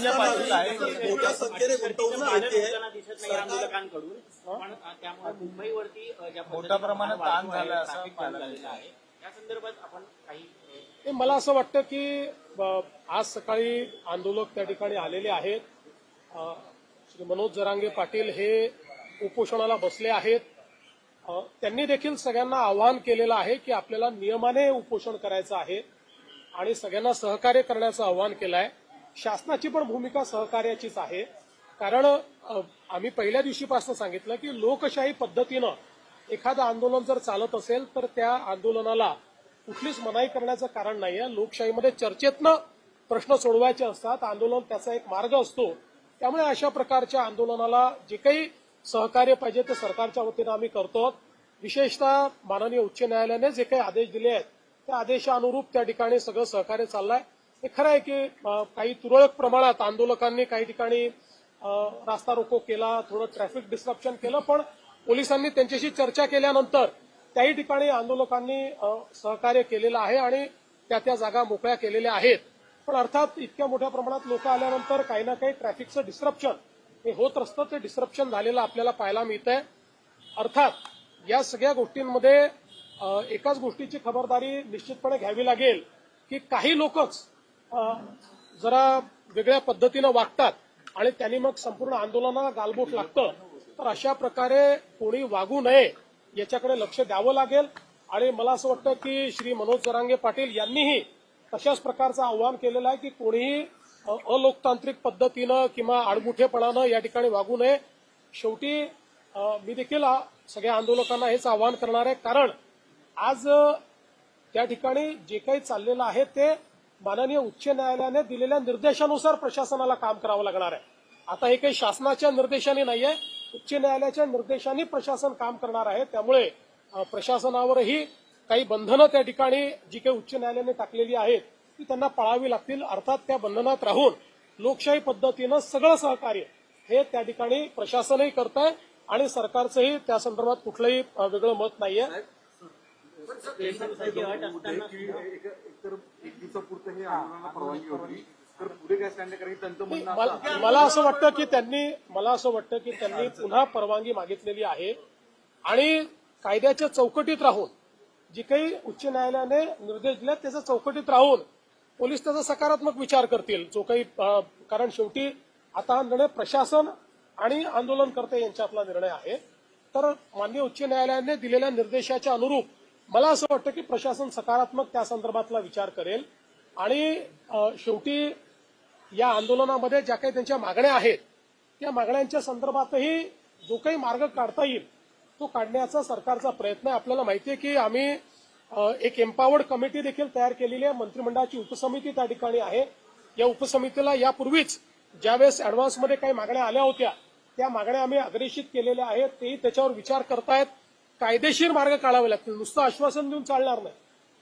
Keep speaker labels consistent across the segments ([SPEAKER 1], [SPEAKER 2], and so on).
[SPEAKER 1] मोठ्या संख्येने गुंतवणूक
[SPEAKER 2] पण त्यामुळे मुंबईवरती ज्या
[SPEAKER 3] मोठ्या प्रमाणात ताण झाला असं
[SPEAKER 2] traffic
[SPEAKER 3] पाहायला
[SPEAKER 2] jam झालेला आहे. या संदर्भात आपण काही
[SPEAKER 4] मला असं वाटतं की आज सकाळी आंदोलक त्या ठिकाणी आलेले आहेत. श्री मनोज जरांगे पाटील हे उपोषणाला बसले आहेत. त्यांनी देखील सगळ्यांना आवाहन केलेलं आहे की आपल्याला नियमाने उपोषण करायचं आहे आणि सगळ्यांना सहकार्य करण्याचं आवाहन केलं आहे शासनाची पण भूमिका सहकार्याचीच आहे. कारण आम्ही पहिल्या दिवशीपासून सांगितलं की लोकशाही पद्धतीनं एखादं आंदोलन जर चालत असेल तर त्या आंदोलनाला कुठलीच मनाई करण्याचं कारण नाही आहे लोकशाहीमध्ये चर्चेतनं प्रश्न सोडवायचे असतात. आंदोलन त्याचा एक मार्ग असतो. त्यामुळे अशा प्रकारच्या आंदोलनाला जे काही सहकार्य पाहिजे ते सरकारच्या वतीनं आम्ही करतो. विशेषतः माननीय उच्च न्यायालयाने जे काही आदेश दिले आहेत त्या आदेशानुरूप त्या ठिकाणी सगळं सहकार्य चाललंय. हे खरं आहे की काही तुरळक प्रमाणात आंदोलकांनी काही ठिकाणी रास्ता रोको केला थोडं ट्रॅफिक डिस्ट्रप्शन केलं पण पोलिसांनी त्यांच्याशी चर्चा केल्यानंतर त्याही ठिकाणी आंदोलकांनी सहकार्य केलेलं आहे आणि त्या त्या जागा मोकळ्या केलेल्या आहेत. पण अर्थात इतक्या मोठ्या प्रमाणात लोक आल्यानंतर काही ना काही ट्रॅफिकचं डिस्ट्रप्शन हे होत असतं ते डिस्ट्रप्शन झालेलं आपल्याला पाहायला मिळतंय. अर्थात या सगळ्या गोष्टींमध्ये एकाच गोष्टीची खबरदारी निश्चितपणे घ्यावी लागेल की काही लोकच जरा वेगळ्या पद्धतीनं वागतात आणि त्यांनी मग संपूर्ण आंदोलनाला गालबोट लागतं तर अशा प्रकारे कोणी वागू नये याच्याकडे लक्ष द्यावं लागेल. आणि मला असं वाटतं की श्री मनोज जरांगे पाटील यांनीही तशाच प्रकारचं आव्हान केलेलं आहे की कोणीही अलोकतांत्रिक पद्धतीनं किंवा आडमुठेपणानं या ठिकाणी वागू नये. शेवटी मी देखील सगळ्या आंदोलकांना हेच आवाहन करणार आहे. कारण आज त्या ठिकाणी जे काही चाललेलं आहे ते माननीय उच्च न्यायालयाने दिलेल्या निर्देशानुसार प्रशासनाला काम करावं लागणार आहे आता हे काही शासनाच्या निर्देशाने नाहीये उच्च न्यायालयाच्या निर्देशाने प्रशासन काम करणार आहे त्यामुळे प्रशासनावरही काही बंधनं त्या ठिकाणी जी काही उच्च न्यायालयाने टाकलेली आहेत ती त्यांना पाळावी लागतील अर्थात त्या बंधनात राहून लोकशाही पद्धतीनं सगळं सहकार्य हे त्या ठिकाणी प्रशासनही करत आहे आणि सरकारचंही त्या संदर्भात कुठलंही वेगळं मत नाहीये
[SPEAKER 5] की एक दिवसापुरतं हे आंदोलनाला परवानगी होती. तर पुढे काय स्टँड कारण त्यांचं म्हणणं असं
[SPEAKER 4] मला असं वाटतं की त्यांनी मला असं वाटतं की त्यांनी पुन्हा परवानगी मागितलेली आहे. आणि कायद्याच्या चौकटीत राहून जी काही उच्च न्यायालयाने निर्देश दिले त्याच्या चौकटीत राहून पोलीस त्याचा सकारात्मक विचार करतील. जो काही कारण शेवटी आता हा निर्णय प्रशासन आणि आंदोलनकर्ते यांच्यातला निर्णय आहे. तर माननीय उच्च न्यायालयाने दिलेल्या निर्देशाच्या अनुरूप मला असं वाटतं की प्रशासन सकारात्मक त्या संदर्भातला विचार करेल. आणि शेवटी या आंदोलनामध्ये ज्या काही त्यांच्या मागण्या आहेत त्या मागण्यांच्या संदर्भातही जो काही मार्ग काढता येईल तो काढण्याचा सरकारचा प्रयत्न आहे. आपल्याला माहिती आहे की आम्ही एक एम्पावर्ड कमिटी देखील तयार केलेली आहे. मंत्रिमंडळाची उपसमिती त्या ठिकाणी आहे. या उपसमितीला यापूर्वीच ज्यावेळेस ऍडव्हान्समध्ये काही मागण्या आल्या होत्या त्या मागण्या आम्ही अग्रेषित केलेल्या आहेत. तेही त्याच्यावर विचार करतायत. कायदेशीर मार्ग काढावे लागतील. नुसतं आश्वासन देऊन चालणार नाही.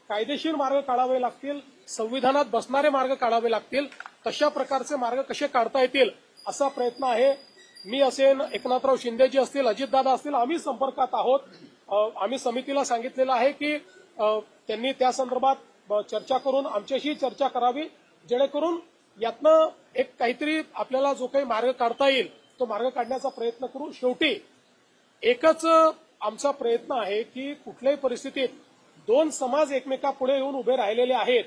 [SPEAKER 4] कायदेशीर मार्ग काढावे लागतील संविधानात बसणारे मार्ग काढावे लागतील तशा प्रकारचे मार्ग कसे काढता येतील असा प्रयत्न आहे. मी असेन एकनाथराव शिंदेजी असतील अजितदादा असतील आम्ही संपर्कात आहोत. आम्ही समितीला सांगितलेलं आहे की त्यांनी त्या संदर्भात ब- चर्चा करून आमच्याशी चर्चा करावी जेणेकरून यातनं एक काहीतरी आपल्याला जो काही मार्ग काढता येईल तो मार्ग काढण्याचा प्रयत्न करू. शेवटी एकच आमचा प्रयत्न आहे की कुठल्याही परिस्थितीत दोन समाज एकमेकापुढे येऊन उभे राहिलेले आहेत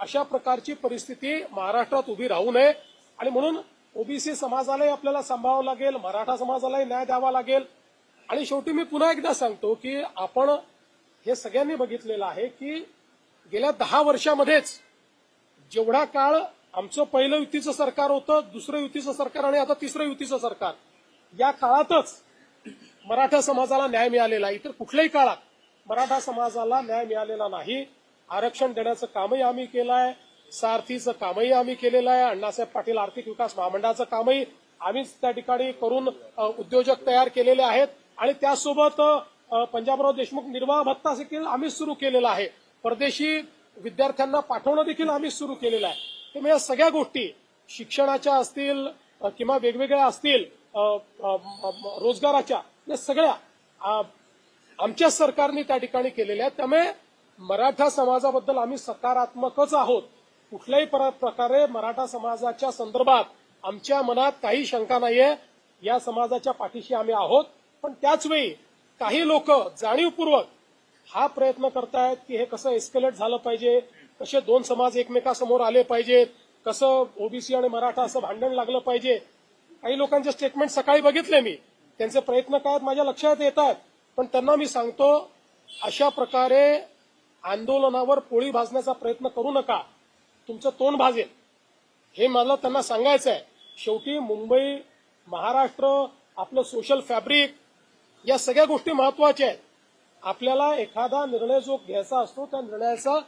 [SPEAKER 4] अशा प्रकारची परिस्थिती महाराष्ट्रात उभी राहू नये. आणि म्हणून ओबीसी समाजालाही आपल्याला सांभाळावं लागेल मराठा समाजालाही न्याय द्यावा लागेल. आणि शेवटी मी पुन्हा एकदा सांगतो की आपण हे सगळ्यांनी बघितलेलं आहे की गेल्या दहा वर्षामध्येच जेवढा काळ आमचं पहिलं युतीचं सरकार होतं दुसरं युतीचं सरकार आणि आता तिसरं युतीचं सरकार या काळातच मराठा समाजाला न्याय मिळालेला आहे. इतर कुठल्याही काळात मराठा समाजाला न्याय मिळालेला नाही. आरक्षण देण्याचं कामही आम्ही केलं आहे सारथीचं कामही आम्ही केलेलं आहे. अण्णासाहेब पाटील आर्थिक विकास महामंडळाचं कामही आम्हीच त्या ठिकाणी करून उद्योजक तयार केलेले आहेत. आणि त्यासोबत पंजाबराव देशमुख निर्वाह भत्ता देखील आम्हीच सुरू केलेला आहे. परदेशी विद्यार्थ्यांना पाठवणं देखील आम्हीच सुरू केलेलं आहे. त्यामुळे या सगळ्या गोष्टी शिक्षणाच्या असतील किंवा वेगवेगळ्या असतील रोजगाराच्या या सगळ्या आमच्या सरकारने त्या ठिकाणी केलेल्या आहेत. त्यामुळे मराठा समाजाबद्दल आम्ही सकारात्मकच आहोत. कुठल्याही प्रकारे मराठा समाजाच्या संदर्भात आमच्या मनात काही शंका नाहीये. या समाजाच्या पाठीशी आम्ही आहोत. पण त्याचवेळी काही लोक जाणीवपूर्वक हा प्रयत्न करतायत की हे कसं एस्केलेट झालं पाहिजे कसे दोन समाज एकमेकासमोर आले पाहिजेत कसं ओबीसी आणि मराठा असं भांडण लागलं पाहिजे. काही लोकांचे स्टेटमेंट सकाळी बघितले मी. त्यांचे प्रयत्न काय आहेत माझ्या लक्षात येतात. पण त्यांना मी सांगतो अशा प्रकारे आंदोलनावर पोळी भाजण्याचा प्रयत्न करू नका. तुमचं तोंड भाजेल. हे मला त्यांना सांगायचं आहे शेवटी मुंबई महाराष्ट्र आपलं सोशल फॅब्रिक या सगळ्या गोष्टी महत्त्वाच्या आहेत. आपल्याला एखादा निर्णय जो घ्यायचा असतो त्या निर्णयाचा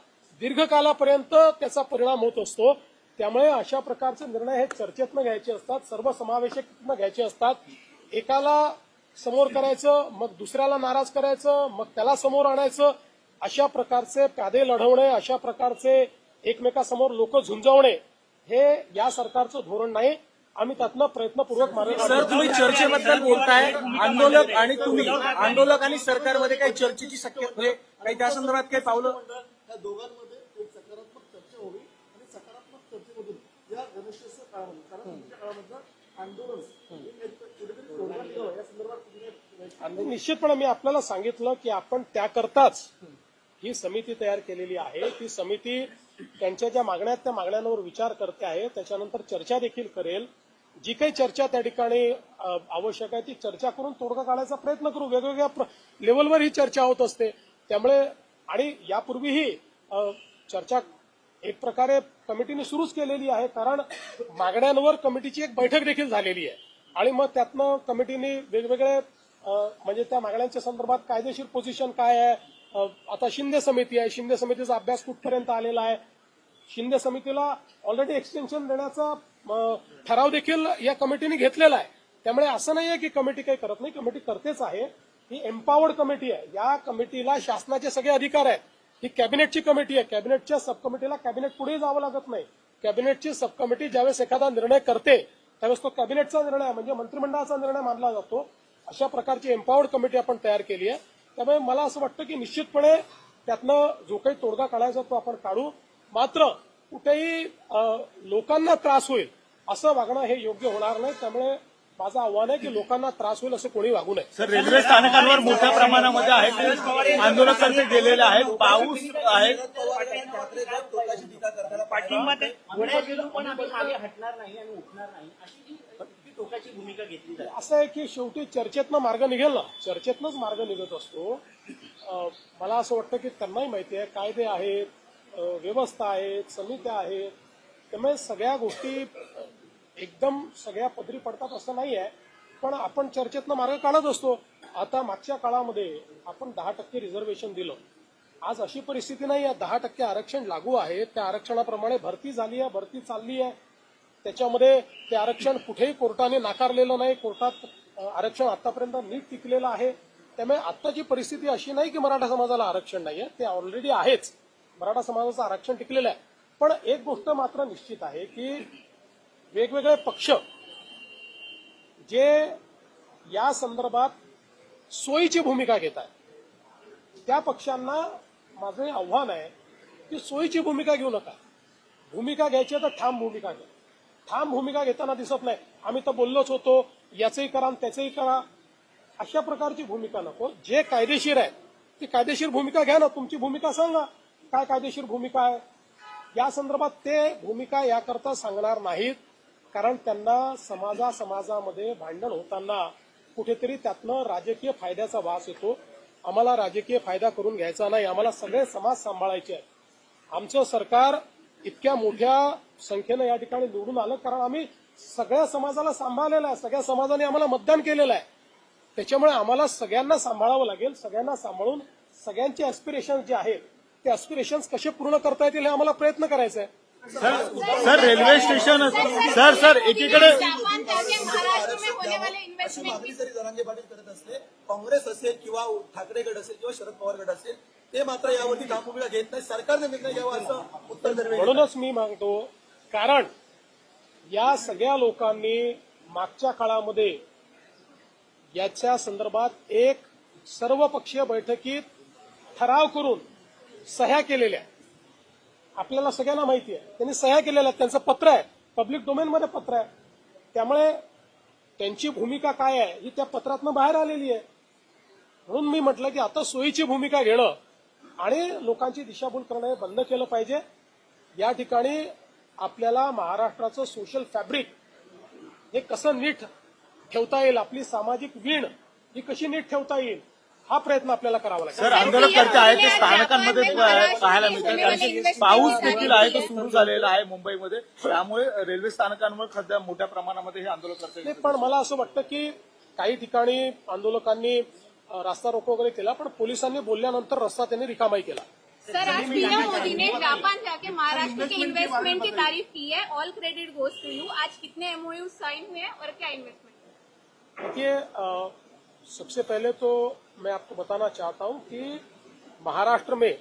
[SPEAKER 4] दीर्घकालापर्यंत त्याचा परिणाम होत असतो. त्यामुळे अशा प्रकारचे निर्णय हे चर्चेतनं घ्यायचे असतात सर्वसमावेशकनं घ्यायचे असतात. एकाला समोर करायचं मग दुसऱ्याला नाराज करायचं मग त्याला समोर आणायचं अशा प्रकारचे प्यादे लढवणे अशा प्रकारचे एकमेकासमोर लोक झुंजवणे हे या सरकारचं धोरण नाही. आम्ही त्यातनं प्रयत्नपूर्वक मार्ग
[SPEAKER 1] सर. तुम्ही चर्चेबद्दल बोलताय. आंदोलक आणि तुम्ही. आंदोलक आणि सरकारमध्ये काही चर्चेची शक्यता काही त्या संदर्भात काही पावलं?
[SPEAKER 3] त्या दोघांमध्ये एक सकारात्मक चर्चा व्हावी आणि सकारात्मक चर्चेमधून या गणेशोत्सव काळामध्ये. कारण काळामधलं
[SPEAKER 4] आणि निश्चितपणे मी आपल्याला सांगितलं की आपण त्याकरताच ही समिती तयार केलेली आहे. ती समिती त्यांच्या ज्या मागण्या आहेत त्या मागण्यांवर विचार करते आहे. त्याच्यानंतर चर्चा देखील करेल. जी काही चर्चा त्या ठिकाणी आवश्यक आहे ती चर्चा करून तोडगा काढायचा प्रयत्न करू. वेगवेगळ्या लेवलवर ही चर्चा होत असते. त्यामुळे आणि यापूर्वीही चर्चा एक प्रकारे कमिटीने सुरूच केलेली आहे कारण मागण्यांवर कमिटीची एक बैठक देखील झालेली आहे. आणि मग त्यातनं कमिटीने वेगवेगळे म्हणजे त्या मागण्यांच्या संदर्भात कायदेशीर पोझिशन काय आहे? आता शिंदे समिती आहे. शिंदे समितीचा अभ्यास कुठपर्यंत आलेला आहे? शिंदे समितीला ऑलरेडी एक्सटेन्शन देण्याचा ठराव देखील या कमिटीने घेतलेला आहे. त्यामुळे असं नाही आहे की कमिटी काही करत नाही. कमिटी करतेच आहे. ही एम्पावर्ड कमिटी आहे. या कमिटीला शासनाचे सगळे अधिकार आहेत. ही कॅबिनेटची कमिटी आहे. कॅबिनेटच्या सब कमिटीला कॅबिनेट पुढे जावं लागत नाही. कॅबिनेटची सब कमिटी ज्यावेळेस एखादा निर्णय करते त्यावेळेस तो कॅबिनेटचा निर्णय म्हणजे मंत्रिमंडळाचा निर्णय मानला जातो. अशा प्रकारची एम्पॉवर्ड कमिटी आपण तयार केली आहे. त्यामुळे मला असं वाटतं की निश्चितपणे त्यातनं जो काही तोडगा काढायचा तो आपण काढू. मात्र कुठेही लोकांना त्रास होईल असं वागणं हे योग्य होणार नाही. त्यामुळे माझं आव्हान आहे की लोकांना त्रास होईल असं कोणी वागू नये.
[SPEAKER 1] सर रेल्वे स्थानकांवर मोठ्या प्रमाणामध्ये आहेत. आंदोलक करते गेलेले आहेत. पाऊस आहे.
[SPEAKER 2] पाठिंबा पण आम्ही हटणार नाही आणि उठणार नाही अशी टोकाची भूमिका घेतली जाते
[SPEAKER 4] असं आहे की शेवटी चर्चेतनं मार्ग निघेल ना. चर्चेतनंच मार्ग निघत असतो. मला असं वाटतं की त्यांनाही माहिती आहे. कायदे आहेत व्यवस्था आहेत समित्या आहेत. त्यामुळे सगळ्या गोष्टी एकदम सगळ्या पदरी पडतात असं नाही आहे पण आपण चर्चेतनं मार्ग काढत असतो. आता मागच्या काळामध्ये आपण दहा टक्के रिझर्वेशन दिलं. आज अशी परिस्थिती नाही आहे दहा टक्के आरक्षण लागू आहे. त्या आरक्षणाप्रमाणे भरती झाली आहे भरती चालली आहे. त्याच्यामध्ये ते आरक्षण कुठेही कोर्टाने नाकारलेलं नाही. कोर्टात आरक्षण आतापर्यंत नीट टिकलेलं आहे. त्यामुळे आत्ताची परिस्थिती अशी नाही की मराठा समाजाला आरक्षण नाही आहे ते ऑलरेडी आहेच. मराठा समाजाचं आरक्षण टिकलेलं आहे. पण एक गोष्ट मात्र निश्चित आहे की वेगवेगळे पक्ष जे या संदर्भात सोयीची भूमिका घेत आहेत. त्या पक्षांना माझं हे आव्हान आहे की सोयीची भूमिका घेऊ नका. भूमिका घ्यायची आहे तर ठाम भूमिका घ्या. ठाम भूमिका घेताना दिसत नाही. आम्ही तर बोललोच होतो याचंही करा आणि त्याचंही करा. अशा प्रकारची भूमिका नको. जे कायदेशीर आहे ती कायदेशीर भूमिका घ्या ना. तुमची भूमिका सांगा. काय कायदेशीर भूमिका आहे? या संदर्भात ते भूमिका याकरता सांगणार नाहीत. कारण त्यांना समाजा समाजामध्ये भांडण होताना कुठेतरी त्यातनं राजकीय फायद्याचा वास येतो. आम्हाला राजकीय फायदा करून घ्यायचा नाही. आम्हाला सगळे समाज सांभाळायचे आहेत आमचं सरकार इतक्या मोठ्या संख्येनं या ठिकाणी निवडून आलं कारण आम्ही सगळ्या समाजाला सांभाळलेलं आहे. सगळ्या समाजाने आम्हाला मतदान केलेलं आहे. त्याच्यामुळे आम्हाला सगळ्यांना सांभाळावं लागेल. सगळ्यांना सांभाळून सगळ्यांचे ऍस्पिरेशन जे आहेत ते ऍस्पिरेशन कसे पूर्ण करता येतील हे आम्हाला प्रयत्न करायचा आहे.
[SPEAKER 1] Sir railway station sir sir एकीकडे
[SPEAKER 6] जापान ताकि महाराष्ट्र में होने वाले
[SPEAKER 3] अशी
[SPEAKER 6] इन्वेस्टमेंट
[SPEAKER 3] मागणी जरी जरांगे पाटील करत असले काँग्रेस असेल किंवा ठाकरे गट असेल किंवा शरद पवार गट असेल ते मात्र यावरती ठाम भूमिका घेत नाही सरकारने निर्णय घ्यावा असं उत्तर दरवेळी
[SPEAKER 4] म्हणूनच मी मागतो कारण या सगळ्या लोकांनी मागच्या काळामध्ये याच्या संदर्भात एक सर्वपक्षीय बैठकीत ठराव करून सह्या केलेल्या. आपल्याला सगळ्यांना माहिती आहे. त्यांनी सह्या केलेल्या आहेत. त्यांचं पत्र आहे. पब्लिक डोमेनमध्ये पत्र आहे. त्यामुळे त्यांची भूमिका काय आहे ही त्या पत्रातनं बाहेर आलेली आहे. म्हणून मी म्हटलं की आता सोयीची भूमिका घेणं आणि लोकांची दिशाभूल करणं हे बंद केलं पाहिजे. या ठिकाणी आपल्याला महाराष्ट्राचं सोशल फॅब्रिक हे कसं नीट ठेवता येईल आपली सामाजिक वीण ही कशी नीट ठेवता येईल हा प्रयत्न आपल्याला करावा लागेल.
[SPEAKER 1] सर आंदोलनकर्ते आहेत ते स्थानकांमध्ये पाहायला मिळतात कारण की पाऊस देखील आहे तो सुरू झालेला आहे मुंबईमध्ये. त्यामुळे रेल्वे स्थानकांवर सध्या मोठ्या प्रमाणामध्ये हे आंदोलनकर्ते
[SPEAKER 4] नाही, पण मला असं वाटतं की काही ठिकाणी आंदोलकांनी अ, रास्ता रोको वगैरे केला पण पोलिसांनी बोलल्यानंतर रस्ता त्यांनी रिकामाही केला.
[SPEAKER 6] सर आज पीएम मोदी ने जापान जाके महाराष्ट्र के इन्वेस्टमेंट की तारीफ की है all credit goes to you आज कितने एमओयू साइन हुए हैं और क्या इन्वेस्टमेंट
[SPEAKER 4] देखिए अ, सबसे पहले तो मैं आपको बताना चाहता हूँ कि महाराष्ट्र में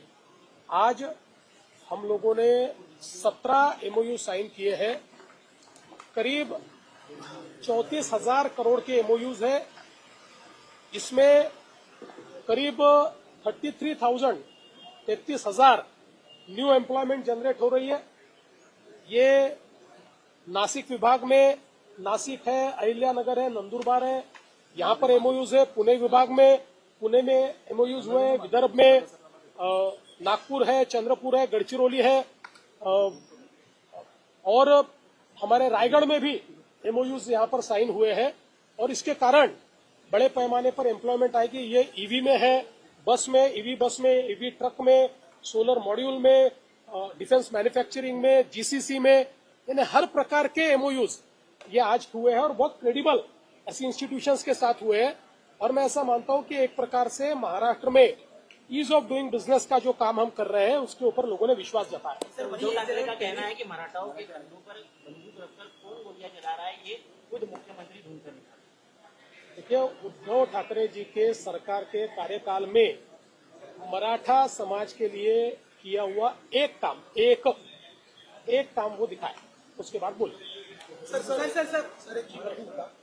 [SPEAKER 4] आज हम लोगों ने 17 एमओयू साइन किए हैं। करीब चौंतीस हज़ार करोड़ के एमओयूज है। इसमें करीब थर्टी थ्री थाउज़ेंड तैतीस हज़ार न्यू एम्प्लॉयमेंट जनरेट हो रही है। ये नासिक विभाग में नासिक है, अहिल्यानगर है, नंदुरबार है यहाँ पर एमओयूज है, पुणे विभाग में, पुणे में एमओयूज हुए हैं, विदर्भ में नागपुर है, चंद्रपुर है गढ़चिरौली है और हमारे रायगढ़ में भी एमओयूज यहाँ पर साइन हुए हैं, और इसके कारण बड़े पैमाने पर एम्प्लॉयमेंट आएगी। ये ईवी में है, बस में ईवी बस में ईवी ट्रक में सोलर मॉड्यूल में डिफेंस मैन्युफैक्चरिंग में जीसीसी में, यानी हर प्रकार के एमओयूज ये आज हुए हैं और बहुत क्रेडिबल ऐसी इंस्टीट्यूशंस के साथ हुए हैं। और मैं ऐसा मानता हूँ कि एक प्रकार से महाराष्ट्र में ईज ऑफ़ डूइंग बिज़नेस का जो काम हम कर रहे हैं उसके ऊपर लोगों ने विश्वास जताया।
[SPEAKER 2] सर ठाकरे का कहना है कि मराठाओं के कंधों पर बंदूक रखकर कौन गोलियाँ चला रहा है ये खुद मुख्यमंत्री ढूंढ कर निकाले
[SPEAKER 4] देखिए उद्धव ठाकरे जी के सरकार के कार्यकाल में मराठा समाज के लिए किया हुआ एक काम एक एक काम वो दिखाए उसके बाद बोले sir sir sir sir, sir, sir, sir, sir, sir,
[SPEAKER 1] sir sir sir